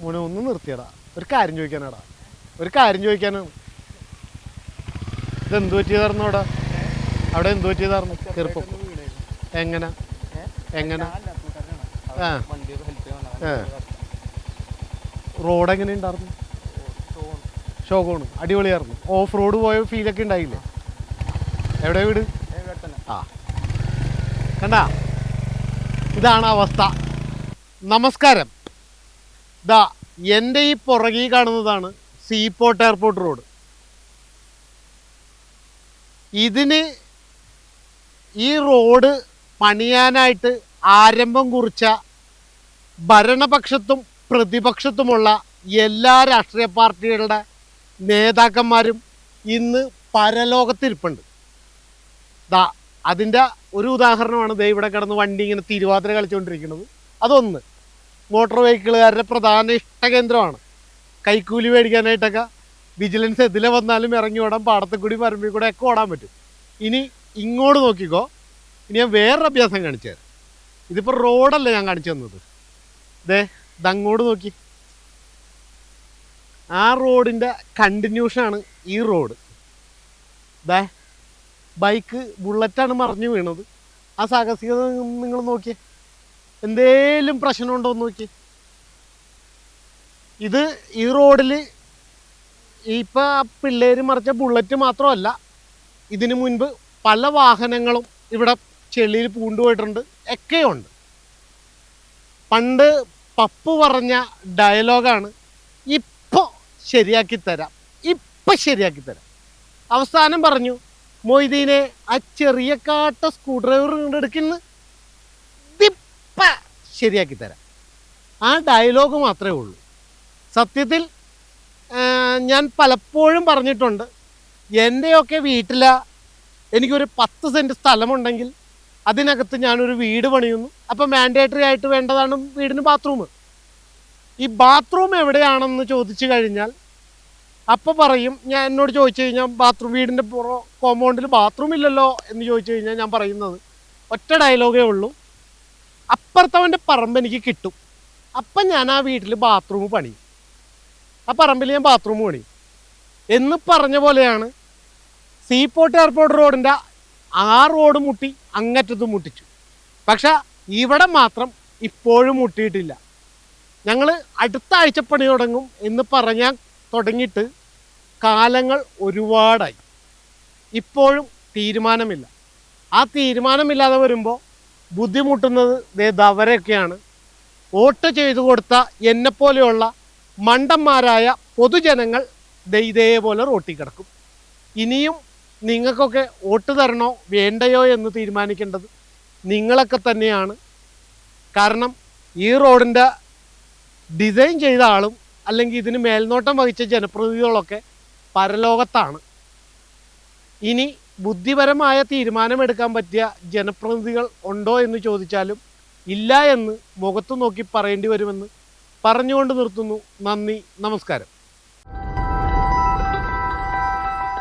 മോനെ ഒന്ന് നിർത്തിയടാ. ഒരു കാര്യം ചോദിക്കാനാടാ. ഒരു കാര്യം ചോദിക്കാനാണ് ഇതെന്ത് പറ്റിയതായിരുന്നു അവിടെ? അവിടെ എന്ത് പറ്റിയതായിരുന്നു? ചെറുപ്പം. എങ്ങനെ? എങ്ങനെ. ആ. റോഡ് എങ്ങനെ ഉണ്ടായിരുന്നു? ഷോക്കോണ് അടിപൊളിയായിരുന്നു. ഓഫ് റോഡ് പോയ ഫീലൊക്കെ ഉണ്ടായില്ലേ? എവിടെ വീട്? ആ. കണ്ട? ഇതാണ് അവസ്ഥ. നമസ്കാരം. ദാ എന്റെ ഈ പുറകിൽ കാണുന്നതാണ് സീപോർട്ട് എയർപോർട്ട് റോഡ് ഇതിന് ഈ റോഡ് പണിയാനായിട്ട് ആരംഭം കുറിച്ച ഭരണപക്ഷത്തും പ്രതിപക്ഷത്തുമുള്ള എല്ലാ രാഷ്ട്രീയ പാർട്ടികളുടെ നേതാക്കന്മാരും ഇന്ന് പരലോകത്തിരിപ്പുണ്ട്. ദാ അതിന്റെ ഒരു ഉദാഹരണമാണ് ദേ ഇവിടെ കിടന്ന് വണ്ടി ഇങ്ങനെ തിരുവാതിര കളിച്ചുകൊണ്ടിരിക്കുന്നത്. അതൊന്ന്. മോട്ടോർ വെഹിക്കിളുകാരുടെ പ്രധാന ഇഷ്ടകേന്ദ്രമാണ്. കൈക്കൂലി മേടിക്കാനായിട്ടൊക്കെ വിജിലൻസ് എതിലെ വന്നാലും ഇറങ്ങി ഓടാം പാടത്തിൽ കൂടി പറമ്പിൽ കൂടെ ഒക്കെ ഓടാൻ പറ്റും. ഇനി ഇങ്ങോട്ട് നോക്കിക്കോ. ഇനി ഞാൻ വേറൊരു അഭ്യാസം കാണിച്ചു തരാം. ഇതിപ്പോൾ റോഡല്ല ഞാൻ കാണിച്ചു തന്നത്. ദേ ഇതങ്ങോട്ട് നോക്കി. ആ റോഡിന്റെ കണ്ടിന്യൂഷനാണ് ഈ റോഡ്. ദേ ബൈക്ക് ബുള്ളറ്റാണ് മറിഞ്ഞു വീണത്. ആ സാഹസികത നിങ്ങൾ നോക്കിയേ. എന്തേലും പ്രശ്നമുണ്ടോ എന്ന് നോക്കി. ഇത് ഈ റോഡിൽ ഇപ്പം ആ പിള്ളേർ മറിച്ച ബുള്ളറ്റ് മാത്രമല്ല ഇതിനു മുൻപ് പല വാഹനങ്ങളും ഇവിടെ ചെളിയിൽ പൂണ്ടുപോയിട്ടുണ്ട് ഒക്കെയുണ്ട്. പണ്ട് പപ്പു പറഞ്ഞ ഡയലോഗാണ് ഇപ്പോൾ ശരിയാക്കി തരാം ഇപ്പം ശരിയാക്കി തരാം. അവസാനം പറഞ്ഞു മൊയ്തീനെ ആ ചെറിയ കാട്ട സ്ക്രൂ ഡ്രൈവർ ഇതിപ്പ ശരിയാക്കി തരാം. ആ ഡയലോഗ് മാത്രമേ ഉള്ളൂ. സത്യത്തിൽ ഞാൻ പലപ്പോഴും പറഞ്ഞിട്ടുണ്ട് എന്റെയൊക്കെ വീട്ടിൽ എനിക്കൊരു പത്ത് സെന്റ് സ്ഥലമുണ്ടെങ്കിൽ അതിനകത്ത് ഞാനൊരു വീട് പണിയുന്നു. അപ്പം മാൻഡേറ്ററി ആയിട്ട് വേണ്ടതാണ് വീടിന് ബാത്റൂം ഈ ബാത്റൂം എവിടെയാണെന്ന് ചോദിച്ചു കഴിഞ്ഞാൽ അപ്പോൾ പറയും ഞാൻ എന്നോട് ചോദിച്ചു കഴിഞ്ഞാൽ ബാത്റൂം വീടിന്റെ പുറ കോമ്പൗണ്ടിൽ ബാത്റൂം ഇല്ലല്ലോ എന്ന് ചോദിച്ചു കഴിഞ്ഞാൽ ഞാൻ പറയുന്നത് ഒറ്റ ഡയലോഗേ ഉള്ളൂ. അപ്പുറത്തവന്റെ പറമ്പ് എനിക്ക് കിട്ടും. അപ്പം ഞാൻ ആ വീട്ടിൽ ബാത്റൂം പണി. ആ പറമ്പിൽ ഞാൻ ബാത്റൂം പണി. എന്ന് പറഞ്ഞ പോലെയാണ് സീപോർട്ട് എയർപോർട്ട് റോഡിന്റെ ആ റോഡ് മുട്ടി അങ്ങറ്റത്ത് മുട്ടിച്ചു. പക്ഷെ ഇവിടെ മാത്രം ഇപ്പോഴും മുട്ടിയിട്ടില്ല. ഞങ്ങൾ അടുത്ത ആഴ്ച പണി തുടങ്ങും എന്ന് പറഞ്ഞാൽ തുടങ്ങിയിട്ട് കാലങ്ങൾ ഒരുപാടായി. ഇപ്പോഴും തീരുമാനമില്ല. ആ തീരുമാനമില്ലാതെ വരുമ്പോൾ ബുദ്ധിമുട്ടുന്നത് ദേ വോട്ട് ചെയ്തു കൊടുത്ത എന്നെപ്പോലെയുള്ള മണ്ടന്മാരായ പൊതുജനങ്ങൾ ദേ ഇതേപോലെ റോട്ടിൽ കിടക്കും. ഇനിയും നിങ്ങൾക്കൊക്കെ വോട്ട് തരണോ വേണ്ടയോ എന്ന് തീരുമാനിക്കേണ്ടത് നിങ്ങളൊക്കെ തന്നെയാണ്. കാരണം ഈ റോഡിന്റെ ഡിസൈൻ ചെയ്ത ആളും അല്ലെങ്കിൽ ഇതിന് മേൽനോട്ടം വഹിച്ച ജനപ്രതിനിധികളൊക്കെ പരലോകത്താണ്. ഇനി ബുദ്ധിപരമായ തീരുമാനമെടുക്കാൻ പറ്റിയ ജനപ്രതിനിധികൾ ഉണ്ടോ എന്ന് ചോദിച്ചാലും ഇല്ല എന്ന് മുഖത്തു നോക്കി പറയേണ്ടി വരുമെന്ന് പറഞ്ഞുകൊണ്ട് നിർത്തുന്നു. നന്ദി. നമസ്കാരം.